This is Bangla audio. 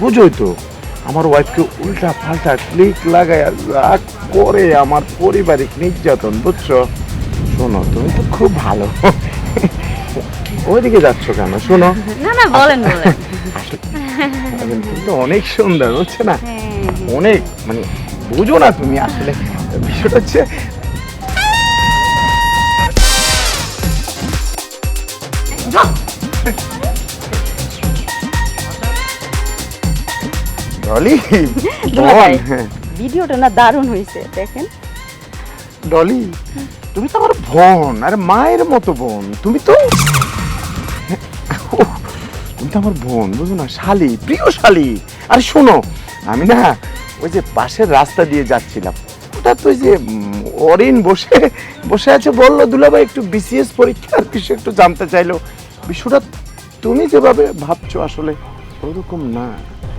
বুঝোই তো আমার ওয়াইফকে উল্টা পাল্টা ক্লিক লাগায় রাগ করে আমার পারিবারিক নির্যাতন বুঝছ? শোনো তুমি তো খুব ভালো। ওইদিকে যাচ্ছ কেন? শোনো। না না বলেন বলেন। তুমি তো অনেক সুন্দর হচ্ছে না? হ্যাঁ, অনেক মানে বুঝো না তুমি আসলে বিষয়টা হচ্ছে ডলি ভিডিওটা না দারুণ হয়েছে দেখেন। ডলি তুমি তো আমার বোন আরে মায়ের মতো বোন তুমি তো তুমি তো আমার বোন বুঝো না শালি প্রিয় শালি। আরে শোনো আমি না ওই যে পাশের রাস্তা দিয়ে যাচ্ছিলাম। ওটা তো ওই যে অরিন বসে বসে আছে বলল দুলাভাই একটু বিসিএস পরীক্ষার কিছু একটু জানতে চাইলো। বিষয়টা তুমি যেভাবে ভাবছ আসলে ওরকম না।